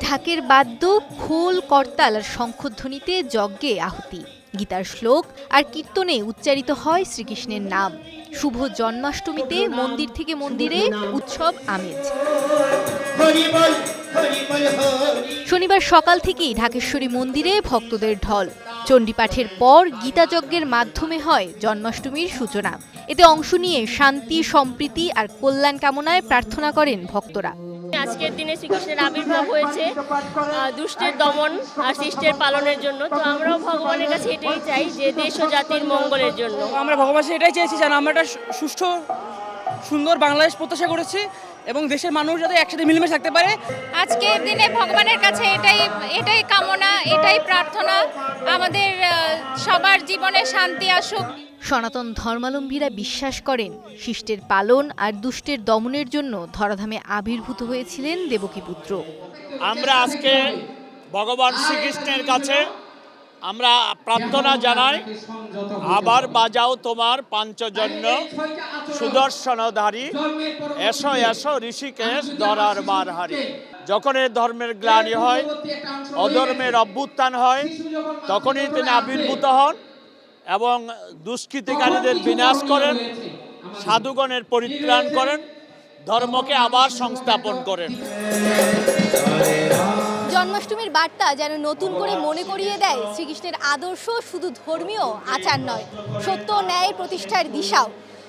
ঢাকের বাদ্য, খোল, করতাল আর শঙ্খধ্বনিতে যজ্ঞে আহুতি। গীতার শ্লোক আর কীর্তনে উচ্চারিত হয় শ্রীকৃষ্ণের নাম। শুভ জন্মাষ্টমীতে মন্দির থেকে মন্দিরে উৎসব আমেজ। শনিবার সকাল থেকেই ঢাকেশ্বরী মন্দিরে ভক্তদের ঢল। চণ্ডীপাঠের পর গীতাযজ্ঞের মাধ্যমে হয় জন্মাষ্টমীর সূচনা। এতে অংশ নিয়ে শান্তি সম্প্রীতি আর কল্যাণ কামনায় প্রার্থনা করেন ভক্তরা। আজকের দিনে শ্রীকৃষ্ণের আবির্ভাব হয়েছে দুষ্টের দমন আর সৃষ্টের পালনের জন্য। তো আমরাও ভগবানের কাছে এটাই চাই যে দেশ ও জাতির মঙ্গলের জন্য। আমরা ভগবান এটাই চেয়েছি যেন আমরা একটা সুষ্ঠু সুন্দর বাংলাদেশ প্রত্যাশা করেছি। এবং দেশের মানুষ যাতে একসাথে মিলেমিশে থাকতে পারে। আজকের দিনে ভগবানের কাছে এটাই এটাই কামনা এটাই প্রার্থনা। আমাদের সবার জীবনে শান্তি আসুক। সনাতন ধর্মালম্বীরা বিশ্বাস করেন শিষ্টের পালন আর দুষ্টের দমনের জন্য ধরাধামে আবির্ভূত হয়েছিলেন দেবকী পুত্র আমরা আজকে ভগবান শ্রীকৃষ্ণের কাছে আমরা প্রার্থনা জানাই, আবার বাজাও তোমার পাঞ্চজন্য সুদর্শনধারী। এসো এসো, ঋষিকেশ দরার মারহারি। যখন এই ধর্মের গ্লানি হয়, অধর্মের অভ্যুত্থান হয়, তখনই তিনি আবির্ভূত হন এবং দুষ্কৃতিকারীদের বিনাশ করেন, সাধুগণের পরিত্রাণ করেন, ধর্মকে আবার সংস্থাপন করেন। জন্মাষ্টমীর বার্তা যেন নতুন করে মনে করিয়ে দেয় শ্রীকৃষ্ণের আদর্শ, শুধু ধর্মীয় আচার নয়, সত্য ও ন্যায়ের প্রতিষ্ঠার দিশাও।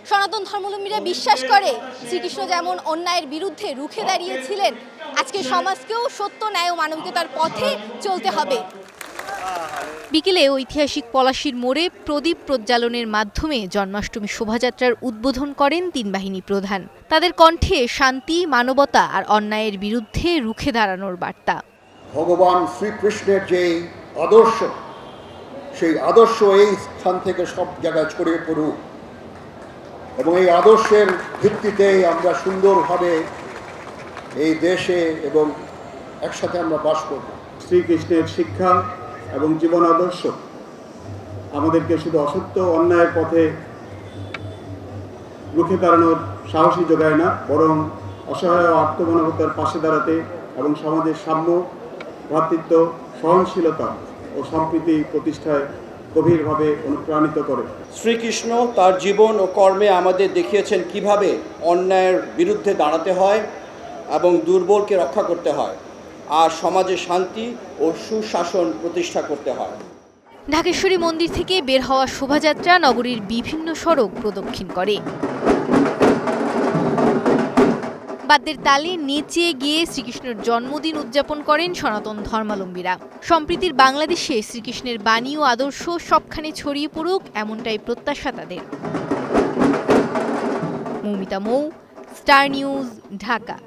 সনাতন ধর্মাবলম্বীরা বিশ্বাস করে, শ্রীকৃষ্ণ যেমন অন্যায়ের বিরুদ্ধে রুখে দাঁড়িয়েছিলেন, আজকে সমাজকেও সত্য, ন্যায় ও মানবিকতার পথে চলতে হবে। বিকেলে ঐতিহাসিক পলাশির মোড়ে প্রদীপ প্রজ্বালনের মাধ্যমে জন্মাষ্টমী শোভাযাত্রার উদ্বোধন করেন তিন বাহিনী প্রধান। তাদের কণ্ঠে শান্তি, মানবতা আর অন্যায়ের বিরুদ্ধে রুখে দাঁড়ানোর বার্তা। ভগবান শ্রীকৃষ্ণের যে আদর্শ, সেই আদর্শ এই স্থান থেকে সব জায়গায় ছড়িয়ে পড়ুক। এবং এই আদর্শের ভিত্তিতেই আমরা সুন্দরভাবে এই দেশে এবং একসাথে আমরা বাস করব। শ্রীকৃষ্ণের শিক্ষা এবং জীবন আদর্শ আমাদেরকে শুধু অসত্য অন্যায়ের পথে রুখে দাঁড়ানোর সাহসী যোগায় না, বরং অসহায় আত্মমানবতার পাশে দাঁড়াতে এবং সমাজের সাম্য ভ্রাতৃত্ব সহনশীলতা ও সম্প্রীতি প্রতিষ্ঠায় গভীরভাবে অনুপ্রাণিত করে। শ্রীকৃষ্ণ তার জীবন ও কর্মে আমাদের দেখিয়েছেন কীভাবে অন্যায়ের বিরুদ্ধে দাঁড়াতে হয় এবং দুর্বলকে রক্ষা করতে হয় আর সমাজে শান্তি ও সুশাসন প্রতিষ্ঠা করতে হয়। ঢাকেশ্বরী মন্দির থেকে বের হওয়া শোভাযাত্রা নগরীর বিভিন্ন সড়ক প্রদক্ষিণ করে। বাদ্যের তালে নেচে গিয়ে শ্রীকৃষ্ণের জন্মদিন উদযাপন করেন সনাতন ধর্মালম্বীরা। সম্প্রীতির বাংলাদেশে শ্রীকৃষ্ণের বাণী ও আদর্শ সবখানে ছড়িয়ে পড়ুক এমনটাই প্রত্যাশা তাদের। Moumita Mou, star news, Dhaka.